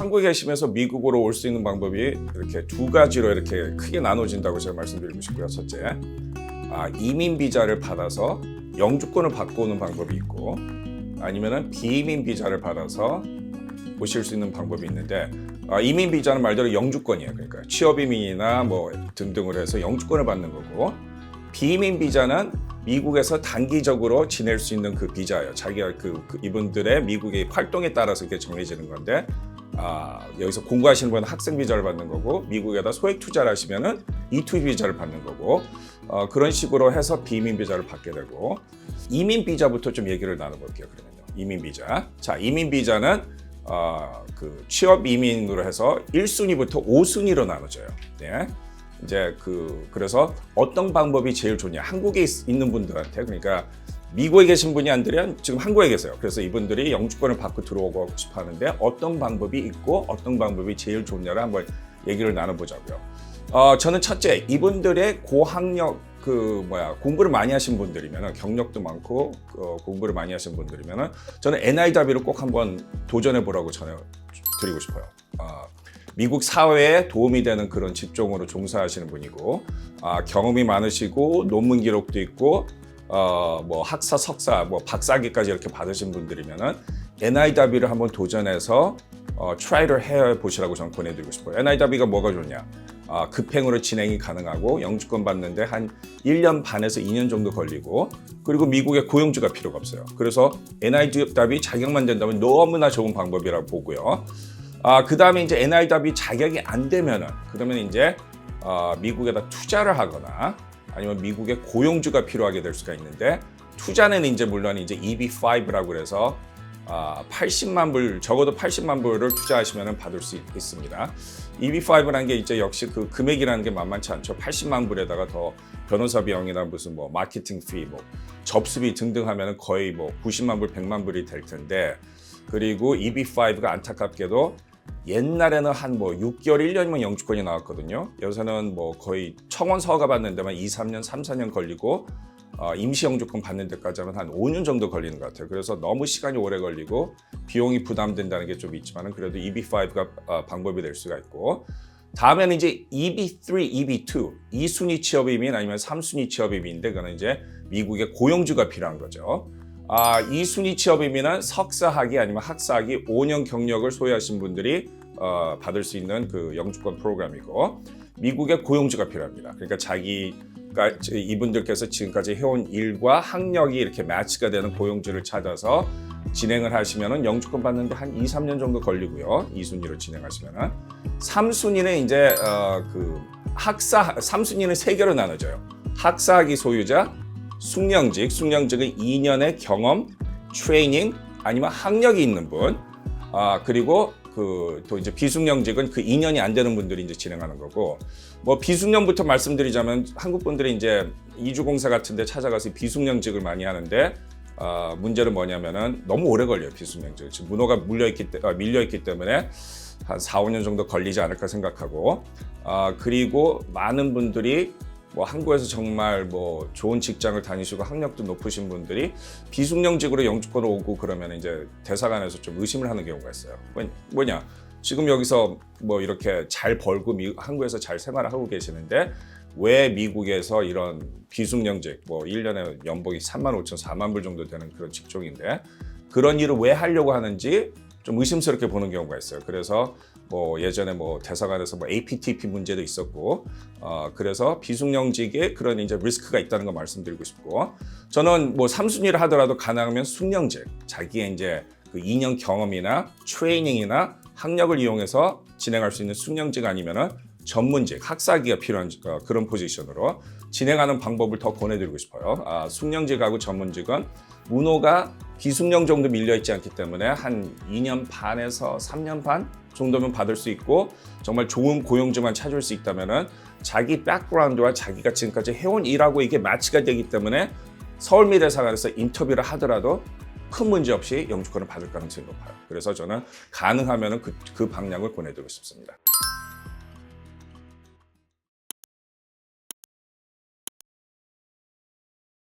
한국에 계시면서 미국으로 올 수 있는 방법이 이렇게 두 가지로 이렇게 크게 나눠진다고 제가 말씀드리고 싶고요. 첫째, 아, 이민 비자를 받아서 영주권을 받고 오는 방법이 있고, 아니면은 비이민 비자를 받아서 오실 수 있는 방법이 있는데, 아, 이민 비자는 말대로 영주권이에요. 그러니까 취업 이민이나 뭐 등등을 해서 영주권을 받는 거고, 비이민 비자는 미국에서 단기적으로 지낼 수 있는 그 비자예요. 자기가 그, 그 이분들의 미국의 활동에 따라서 이렇게 정해지는 건데 아, 여기서 공부하시는 분은 학생 비 자를 받는 거고 미국에다 소액 투자를 하시면은 이투 비자를 받는 거고 어, 그런 식으로 해서 비민 비자를 받게 되고 이민 비자부터 좀 얘기를 나눠볼게요. 그러면요. 이민 비자. 자, 이민 비자는 어, 그 취업 이민으로 해서 1순위부터 5순위로 나눠져요. 네. 이제 그 그래서 어떤 방법이 제일 좋냐 한국에 있, 는 분들한테 그러니까 미국에 계신 분이 아니라 지금 한국에 계세요. 그래서 이분들이 영주권을 받고 들어오고 싶어 하는데 어떤 방법이 있고 어떤 방법이 제일 좋냐를 한번 얘기를 나눠보자고요. 어, 저는 첫째 이분들의 고학력 그 뭐야 공부를 많이 하신 분들이면 경력도 많고 어, 공부를 많이 하신 분들이면 저는 NIW를 꼭 한번 도전해 보라고 전해 드리고 싶어요. 어, 미국 사회에 도움이 되는 그런 직종으로 종사하시는 분이고 아, 경험이 많으시고 논문 기록도 있고 어, 뭐 학사, 석사, 뭐 박사학위까지 이렇게 받으신 분들이면은 NIW를 한번 도전해서 어, 트라이를 해 보시라고 저는 권해드리고 싶어요. NIW가 뭐가 좋냐? 아, 급행으로 진행이 가능하고 영주권 받는데 한 1년 반에서 2년 정도 걸리고 그리고 미국에 고용주가 필요가 없어요. 그래서 NIW 자격만 된다면 너무나 좋은 방법이라고 보고요. 아, 그 다음에 이제 NIW 자격이 안 되면은, 그러면 이제, 어, 미국에다 투자를 하거나 아니면 미국에 고용주가 필요하게 될 수가 있는데, 투자는 이제 물론 이제 EB5라고 그래서 아, 80만 불, 적어도 80만 불을 투자하시면 받을 수 있, 습니다 EB5라는 게 이제 역시 그 금액이라는 게 만만치 않죠. 80만 불에다가 더 변호사 비용이나 무슨 뭐 마케팅 피, 뭐 접수비 등등 하면은 거의 뭐 90만 불, 100만 불이 될 텐데, 그리고 EB5가 안타깝게도 옛날에는 한 뭐 6개월, 1년이면 영주권이 나왔거든요. 요새는 뭐 거의 청원 서가 받는 데만 2, 3년, 3, 4년 걸리고 어, 임시 영주권 받는 데까지 하면 한 5년 정도 걸리는 것 같아요. 그래서 너무 시간이 오래 걸리고 비용이 부담된다는 게 좀 있지만은 그래도 EB5가 어, 방법이 될 수가 있고 다음에는 이제 EB3, EB2 2순위 취업이민 아니면 3순위 취업이민인데 그거는 이제 미국의 고용주가 필요한 거죠. 아, 2순위 취업이민은 석사학위 아니면 학사학위 5년 경력을 소유하신 분들이 어, 받을 수 있는 그 영주권 프로그램이고 미국의 고용주가 필요합니다. 그러니까 자기가 이분들께서 지금까지 해온 일과 학력이 이렇게 매치가 되는 고용주를 찾아서 진행을 하시면은 영주권 받는데 한 2, 3년 정도 걸리고요. 2순위로 진행하시면은 3순위는 이제 어, 그 학사 3순위는 세 개로 나눠져요. 학사학위 소유자, 숙련직, 숙련직은 2년의 경험, 트레이닝 아니면 학력이 있는 분, 아 그리고 그 또 이제 비숙련직은 그 2년이 안 되는 분들이 이제 진행하는 거고. 뭐 비숙련부터 말씀드리자면 한국 분들이 이제 이주공사 같은데 찾아가서 비숙련직을 많이 하는데 아 문제는 뭐냐면은 너무 오래 걸려요 비숙련직 지금 문호가 물려 있기 때, 아, 밀려 있기 때문에 한 4, 5년 정도 걸리지 않을까 생각하고. 아 그리고 많은 분들이 뭐 한국에서 정말 뭐 좋은 직장을 다니시고 학력도 높으신 분들이 비숙련직으로 영주권을 오고 그러면 이제 대사관에서 좀 의심을 하는 경우가 있어요. 뭐- 뭐냐? 지금 여기서 뭐 이렇게 잘 벌고 미, 한국에서 잘 생활을 하고 계시는데 왜 미국에서 이런 비숙련직 뭐 1년에 연봉이 3만 5천, 4만 불 정도 되는 그런 직종인데 그런 일을 왜 하려고 하는지 좀 의심스럽게 보는 경우가 있어요. 그래서 뭐 예전에 뭐 대사관에서 뭐 APTP 문제도 있었고, 어 그래서 비숙련직에 그런 이제 리스크가 있다는 거 말씀드리고 싶고, 저는 뭐 삼순위를 하더라도 가능하면 숙련직, 자기의 이제 그 2년 경험이나 트레이닝이나 학력을 이용해서 진행할 수 있는 숙련직 아니면은 전문직, 학사기가 필요한 어, 그런 포지션으로 진행하는 방법을 더 권해드리고 싶어요. 아, 숙련직하고 전문직은 문호가 비숙련 정도 밀려 있지 않기 때문에 한 2년 반에서 3년 반 정도면 받을 수 있고 정말 좋은 고용주만 찾을 수 있다면은 자기 백그라운드와 자기가 지금까지 해온 일하고 이게 마치가 되기 때문에 서울미대사관에서 인터뷰를 하더라도 큰 문제 없이 영주권을 받을 가능성이 높아요. 그래서 저는 가능하면 그, 그 방향을 권해드리고 싶습니다.